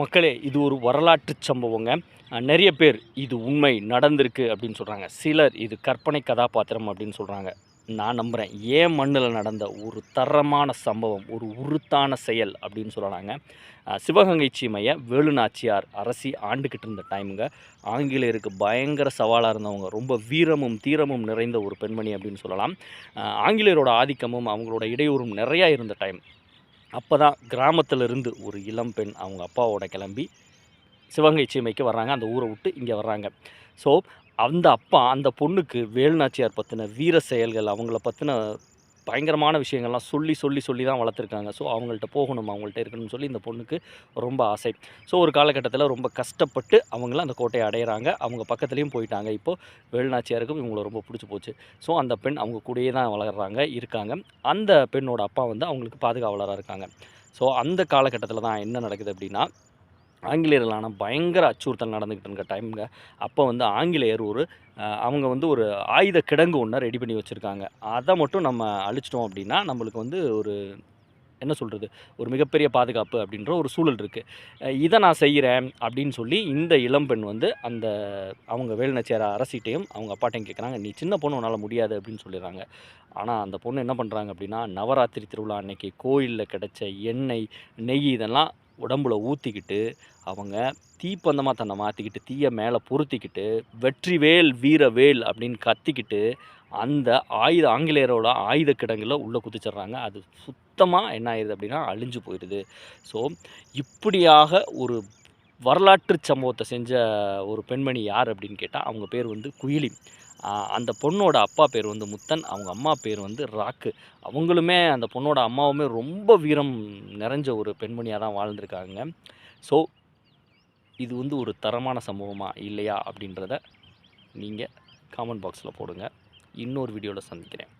மக்களே இது ஒரு வரலாற்று சம்பவங்க. நிறைய பேர் இது உண்மை நடந்திருக்கு அப்படின்னு சொல்கிறாங்க சிலர் இது கற்பனை கதாபாத்திரம் அப்படின்னு சொல்கிறாங்க நான் நம்புகிறேன் ஏன் மண்ணில் நடந்த ஒரு தரமான சம்பவம் ஒரு உருத்தான செயல் அப்படின்னு சொல்கிறாங்க சிவகங்கை சீமையை வேலுநாச்சியார் அரசி ஆண்டுக்கிட்டு இருந்த டைமுங்க ஆங்கிலேயருக்கு பயங்கர சவாலாக இருந்தவங்க. ரொம்ப வீரமும் தீரமும் நிறைந்த ஒரு பெண்மணி அப்படின்னு சொல்லலாம். ஆங்கிலேயரோட ஆதிக்கமும் அவங்களோட இடையூறும் நிறையா இருந்த டைம் அப்போ தான் கிராமத்திலிருந்து ஒரு இளம் பெண் அவங்க அப்பாவோட கிளம்பி சிவகங்கை சீமைக்கு வர்றாங்க. அந்த ஊரை விட்டு இங்கே வர்றாங்க. ஸோ அந்த அப்பா அந்த பொண்ணுக்கு வேலுநாச்சியார் பற்றின வீர செயல்கள் அவங்கள பற்றின பயங்கரமான விஷயங்கள்லாம் சொல்லி சொல்லி சொல்லி தான் வளர்த்துருக்காங்க. ஸோ அவங்கள்ட்ட போகணும் அவங்கள்ட்ட இருக்கணும்னு சொல்லி இந்த பொண்ணுக்கு ரொம்ப ஆசை. ஸோ ஒரு காலகட்டத்தில் ரொம்ப கஷ்டப்பட்டு அவங்கள அந்த கோட்டையை அடையிறாங்க. அவங்க பக்கத்துலேயும் போயிட்டாங்க. இப்போது வேலுநாச்சியாருக்கும் இவங்கள ரொம்ப பிடிச்சி போச்சு. ஸோ அந்த பெண் அவங்க கூடயே தான் வளர்கிறாங்க இருக்காங்க. அந்த பெண்ணோட அப்பா வந்து அவங்களுக்கு பாதுகாவலராக இருக்காங்க. ஸோ அந்த காலகட்டத்தில் தான் என்ன நடக்குது அப்படின்னா ஆங்கிலேயர்களான பயங்கர அச்சுறுத்தல் நடந்துக்கிட்டு இருக்க டைமுங்க அப்போ வந்து ஆங்கிலேயர் ஒரு அவங்க வந்து ஒரு ஆயுத கிடங்கு ஒன்று ரெடி பண்ணி வச்சுருக்காங்க. அதை மட்டும் நம்ம அழிச்சிட்டோம் அப்படின்னா நம்மளுக்கு வந்து ஒரு என்ன சொல்கிறது ஒரு மிகப்பெரிய பாதுகாப்பு அப்படின்ற ஒரு சூழல் இருக்குது இதை நான் செய்கிறேன் அப்படின்னு சொல்லி இந்த இளம்பெண் வந்து அந்த அவங்க வேலுநாச்சியார் அரசிட்டையும் அவங்க அப்பாட்டையும் கேட்குறாங்க நீ சின்ன பொண்ணு உன்னால் முடியாது அப்படின்னு சொல்லிடுறாங்க. ஆனால் அந்த பொண்ணு என்ன பண்ணுறாங்க அப்படின்னா நவராத்திரி திருவிழா அன்னைக்கு கோயிலில் கிடைச்ச எண்ணெய் நெய் இதெல்லாம் உடம்புல ஊற்றிக்கிட்டு அவங்க தீப்பந்தமாக தன்னை மாற்றிக்கிட்டு தீயை மேலே பொருத்திக்கிட்டு வெற்றிவேல் வீரவேல் அப்படின்னு கத்திக்கிட்டு அந்த ஆயுத ஆங்கிலேயரோட ஆயுத கிடங்கில் உள்ளே குதிச்சிடுறாங்க. அது சுத்தமாக என்ன ஆயிடுது அப்படின்னா அழிஞ்சு போயிடுது ஸோ இப்படியாக ஒரு வரலாற்று சம்பவத்தை செஞ்ச ஒரு பெண்மணி யார் அப்படின்னு கேட்டால் அவங்க பேர் வந்து குயிலி. அந்த பொண்ணோட அப்பா பேர் வந்து முத்தன் அவங்க அம்மா பேர் வந்து ராக்கு. அவங்களுமே அந்த பொண்ணோட அம்மாவுமே ரொம்ப வீரம் நிறைஞ்ச ஒரு பெண்மணியாக தான் வாழ்ந்திருக்காங்க. ஸோ இது வந்து ஒரு தரமான சம்பவமா இல்லையா அப்படின்றத நீங்கள் காமெண்ட் பாக்ஸில் போடுங்க. இன்னொரு வீடியோவில் சந்திக்கிறேன்.